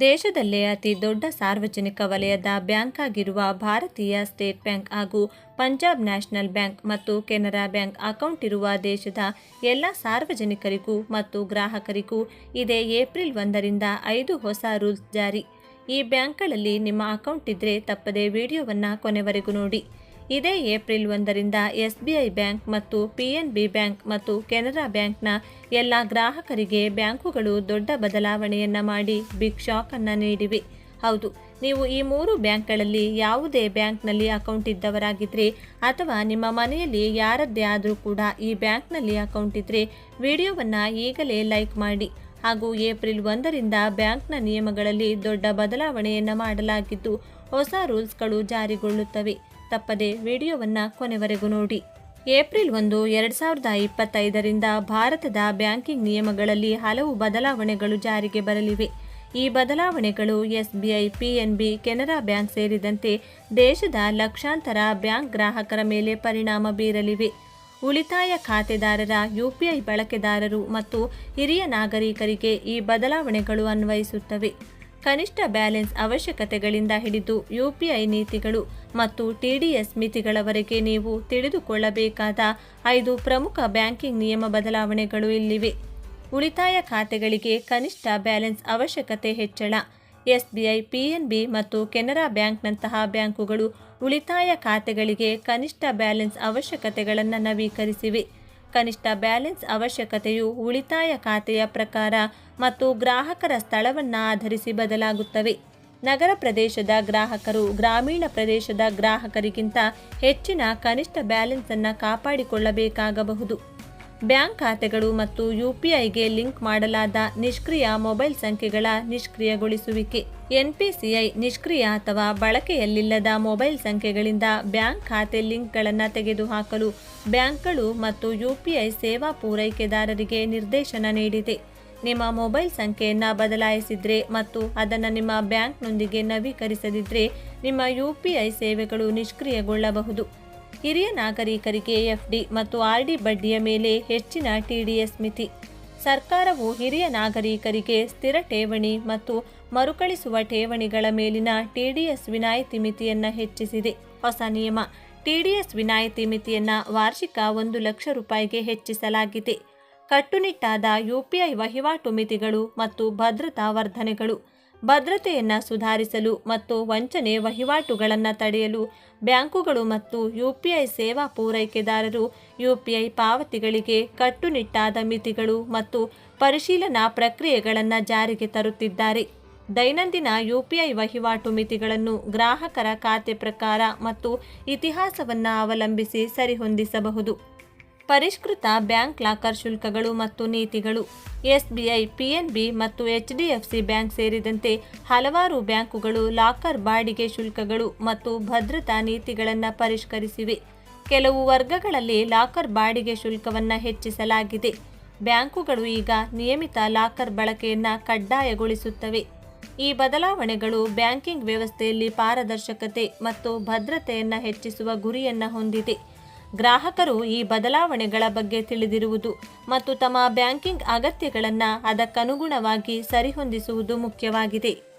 ದೇಶದಲ್ಲೇ ಅತಿ ದೊಡ್ಡ ಸಾರ್ವಜನಿಕ ವಲಯದ ಬ್ಯಾಂಕ್ ಆಗಿರುವ ಭಾರತೀಯ ಸ್ಟೇಟ್ ಬ್ಯಾಂಕ್ ಹಾಗೂ ಪಂಜಾಬ್ ನ್ಯಾಷನಲ್ ಬ್ಯಾಂಕ್ ಮತ್ತು ಕೆನರಾ ಬ್ಯಾಂಕ್ ಅಕೌಂಟ್ ಇರುವ ದೇಶದ ಎಲ್ಲ ಸಾರ್ವಜನಿಕರಿಗೂ ಮತ್ತು ಗ್ರಾಹಕರಿಗೂ ಇದೇ ಏಪ್ರಿಲ್ ಒಂದರಿಂದ ಐದು ಹೊಸ ರೂಲ್ಸ್ ಜಾರಿ. ಈ ಬ್ಯಾಂಕ್ಗಳಲ್ಲಿ ನಿಮ್ಮ ಅಕೌಂಟ್ ಇದ್ದರೆ ತಪ್ಪದೆ ವಿಡಿಯೋವನ್ನು ಕೊನೆವರೆಗೂ ನೋಡಿ. ಇದೇ ಏಪ್ರಿಲ್ ಒಂದರಿಂದ ಎಸ್ಬಿಐ ಬ್ಯಾಂಕ್ ಮತ್ತು ಪಿಎನ್ಬಿ ಬ್ಯಾಂಕ್ ಮತ್ತು ಕೆನರಾ ಬ್ಯಾಂಕ್ನ ಎಲ್ಲ ಗ್ರಾಹಕರಿಗೆ ಬ್ಯಾಂಕುಗಳು ದೊಡ್ಡ ಬದಲಾವಣೆಯನ್ನು ಮಾಡಿ ಬಿಗ್ ಶಾಕನ್ನು ನೀಡಿವೆ. ಹೌದು, ನೀವು ಈ ಮೂರು ಬ್ಯಾಂಕ್ಗಳಲ್ಲಿ ಯಾವುದೇ ಬ್ಯಾಂಕ್ನಲ್ಲಿ ಅಕೌಂಟ್ ಇದ್ದವರಾಗಿದ್ದರೆ ಅಥವಾ ನಿಮ್ಮ ಮನೆಯಲ್ಲಿ ಯಾರದ್ದೇ ಆದರೂ ಕೂಡ ಈ ಬ್ಯಾಂಕ್ನಲ್ಲಿ ಅಕೌಂಟ್ ಇದ್ದರೆ ವಿಡಿಯೋವನ್ನು ಈಗಲೇ ಲೈಕ್ ಮಾಡಿ. ಹಾಗೂ ಏಪ್ರಿಲ್ ಒಂದರಿಂದ ಬ್ಯಾಂಕ್ನ ನಿಯಮಗಳಲ್ಲಿ ದೊಡ್ಡ ಬದಲಾವಣೆಯನ್ನು ಮಾಡಲಾಗಿದ್ದು ಹೊಸ ರೂಲ್ಸ್ಗಳು ಜಾರಿಗೊಳ್ಳುತ್ತವೆ. ತಪ್ಪದೆ ವಿಡಿಯೋವನ್ನು ಕೊನೆವರೆಗೂ ನೋಡಿ. ಏಪ್ರಿಲ್ ಒಂದು, ಎರಡು ಸಾವಿರದ ಇಪ್ಪತ್ತೈದರಿಂದ ಭಾರತದ ಬ್ಯಾಂಕಿಂಗ್ ನಿಯಮಗಳಲ್ಲಿ ಹಲವು ಬದಲಾವಣೆಗಳು ಜಾರಿಗೆ ಬರಲಿವೆ. ಈ ಬದಲಾವಣೆಗಳು ಎಸ್ಬಿಐ ಪಿಎನ್ಬಿ ಕೆನರಾ ಬ್ಯಾಂಕ್ ಸೇರಿದಂತೆ ದೇಶದ ಲಕ್ಷಾಂತರ ಬ್ಯಾಂಕ್ ಗ್ರಾಹಕರ ಮೇಲೆ ಪರಿಣಾಮ ಬೀರಲಿವೆ. ಉಳಿತಾಯ ಖಾತೆದಾರರ ಯುಪಿಐ ಬಳಕೆದಾರರು ಮತ್ತು ಹಿರಿಯ ನಾಗರಿಕರಿಗೆ ಈ ಬದಲಾವಣೆಗಳು ಅನ್ವಯಿಸುತ್ತವೆ. ಕನಿಷ್ಠ ಬ್ಯಾಲೆನ್ಸ್ ಅವಶ್ಯಕತೆಗಳಿಂದ ಹಿಡಿದು ಯುಪಿಐ ನೀತಿಗಳು ಮತ್ತು ಟಿಡಿಎಸ್ ಮಿತಿಗಳವರೆಗೆ ನೀವು ತಿಳಿದುಕೊಳ್ಳಬೇಕಾದ ಐದು ಪ್ರಮುಖ ಬ್ಯಾಂಕಿಂಗ್ ನಿಯಮ ಬದಲಾವಣೆಗಳು ಇಲ್ಲಿವೆ. ಉಳಿತಾಯ ಖಾತೆಗಳಿಗೆ ಕನಿಷ್ಠ ಬ್ಯಾಲೆನ್ಸ್ ಅವಶ್ಯಕತೆ ಹೆಚ್ಚಳ. ಎಸ್ಬಿಐ ಪಿಎನ್ಬಿ ಮತ್ತು ಕೆನರಾ ಬ್ಯಾಂಕ್ನಂತಹ ಬ್ಯಾಂಕುಗಳು ಉಳಿತಾಯ ಖಾತೆಗಳಿಗೆ ಕನಿಷ್ಠ ಬ್ಯಾಲೆನ್ಸ್ ಅವಶ್ಯಕತೆಗಳನ್ನು ನವೀಕರಿಸಿವೆ. ಕನಿಷ್ಠ ಬ್ಯಾಲೆನ್ಸ್ ಅವಶ್ಯಕತೆಯು ಉಳಿತಾಯ ಖಾತೆಯ ಪ್ರಕಾರ ಮತ್ತು ಗ್ರಾಹಕರ ಸ್ಥಳವನ್ನು ಆಧರಿಸಿ ಬದಲಾಗುತ್ತವೆ. ನಗರ ಪ್ರದೇಶದ ಗ್ರಾಹಕರು ಗ್ರಾಮೀಣ ಪ್ರದೇಶದ ಗ್ರಾಹಕರಿಗಿಂತ ಹೆಚ್ಚಿನ ಕನಿಷ್ಠ ಬ್ಯಾಲೆನ್ಸನ್ನು ಕಾಪಾಡಿಕೊಳ್ಳಬೇಕಾಗಬಹುದು. ಬ್ಯಾಂಕ್ ಖಾತೆಗಳು ಮತ್ತು ಯುಪಿಐಗೆ ಲಿಂಕ್ ಮಾಡಲಾದ ನಿಷ್ಕ್ರಿಯ ಮೊಬೈಲ್ ಸಂಖ್ಯೆಗಳ ನಿಷ್ಕ್ರಿಯಗೊಳಿಸುವಿಕೆ. ಎನ್ಪಿಸಿಐ ನಿಷ್ಕ್ರಿಯ ಅಥವಾ ಬಳಕೆಯಲ್ಲಿಲ್ಲದ ಮೊಬೈಲ್ ಸಂಖ್ಯೆಗಳಿಂದ ಬ್ಯಾಂಕ್ ಖಾತೆ ಲಿಂಕ್ಗಳನ್ನು ತೆಗೆದುಹಾಕಲು ಬ್ಯಾಂಕ್ಗಳು ಮತ್ತು ಯುಪಿಐ ಸೇವಾ ಪೂರೈಕೆದಾರರಿಗೆ ನಿರ್ದೇಶನ ನೀಡಿದೆ. ನಿಮ್ಮ ಮೊಬೈಲ್ ಸಂಖ್ಯೆಯನ್ನು ಬದಲಾಯಿಸಿದ್ರೆ ಮತ್ತು ಅದನ್ನು ನಿಮ್ಮ ಬ್ಯಾಂಕ್ನೊಂದಿಗೆ ನವೀಕರಿಸದಿದ್ದರೆ ನಿಮ್ಮ ಯು ಪಿ ಐ ಸೇವೆಗಳು ನಿಷ್ಕ್ರಿಯಗೊಳ್ಳಬಹುದು. ಹಿರಿಯ ನಾಗರಿಕರಿಗೆ ಎಫ್ಡಿ ಮತ್ತು ಆರ್ಡಿ ಬಡ್ಡಿಯ ಮೇಲೆ ಹೆಚ್ಚಿನ ಟಿಡಿಎಸ್ ಮಿತಿ. ಸರ್ಕಾರವು ಹಿರಿಯ ನಾಗರಿಕರಿಗೆ ಸ್ಥಿರ ಠೇವಣಿ ಮತ್ತು ಮರುಕಳಿಸುವ ಠೇವಣಿಗಳ ಮೇಲಿನ ಟಿಡಿಎಸ್ ವಿನಾಯಿತಿ ಮಿತಿಯನ್ನು ಹೆಚ್ಚಿಸಿದೆ. ಹೊಸ ನಿಯಮ. ಟಿಡಿಎಸ್ ವಿನಾಯಿತಿ ಮಿತಿಯನ್ನು ವಾರ್ಷಿಕ ಒಂದು ಲಕ್ಷ ರೂಪಾಯಿಗೆ ಹೆಚ್ಚಿಸಲಾಗಿದೆ. ಕಟ್ಟುನಿಟ್ಟಾದ ಯುಪಿಐ ವಹಿವಾಟು ಮಿತಿಗಳು ಮತ್ತು ಭದ್ರತಾ ವರ್ಧನೆಗಳು. ಭದ್ರತೆಯನ್ನು ಸುಧಾರಿಸಲು ಮತ್ತು ವಂಚನೆ ವಹಿವಾಟುಗಳನ್ನು ತಡೆಯಲು ಬ್ಯಾಂಕುಗಳು ಮತ್ತು ಯುಪಿಐ ಸೇವಾ ಪೂರೈಕೆದಾರರು ಯುಪಿಐ ಪಾವತಿಗಳಿಗೆ ಕಟ್ಟುನಿಟ್ಟಾದ ಮಿತಿಗಳು ಮತ್ತು ಪರಿಶೀಲನಾ ಪ್ರಕ್ರಿಯೆಗಳನ್ನು ಜಾರಿಗೆ ತರುತ್ತಿದ್ದಾರೆ. ದೈನಂದಿನ ಯುಪಿಐ ವಹಿವಾಟು ಮಿತಿಗಳನ್ನು ಗ್ರಾಹಕರ ಖಾತೆ ಪ್ರಕಾರ ಮತ್ತು ಇತಿಹಾಸವನ್ನು ಅವಲಂಬಿಸಿ ಸರಿಹೊಂದಿಸಬಹುದು. ಪರಿಷ್ಕೃತ ಬ್ಯಾಂಕ್ ಲಾಕರ್ ಶುಲ್ಕಗಳು ಮತ್ತು ನೀತಿಗಳು. ಎಸ್ಬಿಐ ಪಿಎನ್ಬಿ ಮತ್ತು ಎಚ್ಡಿಎಫ್ಸಿ ಬ್ಯಾಂಕ್ ಸೇರಿದಂತೆ ಹಲವಾರು ಬ್ಯಾಂಕುಗಳು ಲಾಕರ್ ಬಾಡಿಗೆ ಶುಲ್ಕಗಳು ಮತ್ತು ಭದ್ರತಾ ನೀತಿಗಳನ್ನು ಪರಿಷ್ಕರಿಸಿವೆ. ಕೆಲವು ವರ್ಗಗಳಲ್ಲಿ ಲಾಕರ್ ಬಾಡಿಗೆ ಶುಲ್ಕವನ್ನು ಹೆಚ್ಚಿಸಲಾಗಿದೆ. ಬ್ಯಾಂಕುಗಳು ಈಗ ನಿಯಮಿತ ಲಾಕರ್ ಬಳಕೆಯನ್ನು ಕಡ್ಡಾಯಗೊಳಿಸುತ್ತವೆ. ಈ ಬದಲಾವಣೆಗಳು ಬ್ಯಾಂಕಿಂಗ್ ವ್ಯವಸ್ಥೆಯಲ್ಲಿ ಪಾರದರ್ಶಕತೆ ಮತ್ತು ಭದ್ರತೆಯನ್ನು ಹೆಚ್ಚಿಸುವ ಗುರಿಯನ್ನು ಹೊಂದಿದೆ. ಗ್ರಾಹಕರು ಈ ಬದಲಾವಣೆಗಳ ಬಗ್ಗೆ ತಿಳಿದಿರುವುದು ಮತ್ತು ತಮ್ಮ ಬ್ಯಾಂಕಿಂಗ್ ಅಗತ್ಯಗಳನ್ನು ಅದಕ್ಕನುಗುಣವಾಗಿ ಸರಿಹೊಂದಿಸುವುದು ಮುಖ್ಯವಾಗಿದೆ.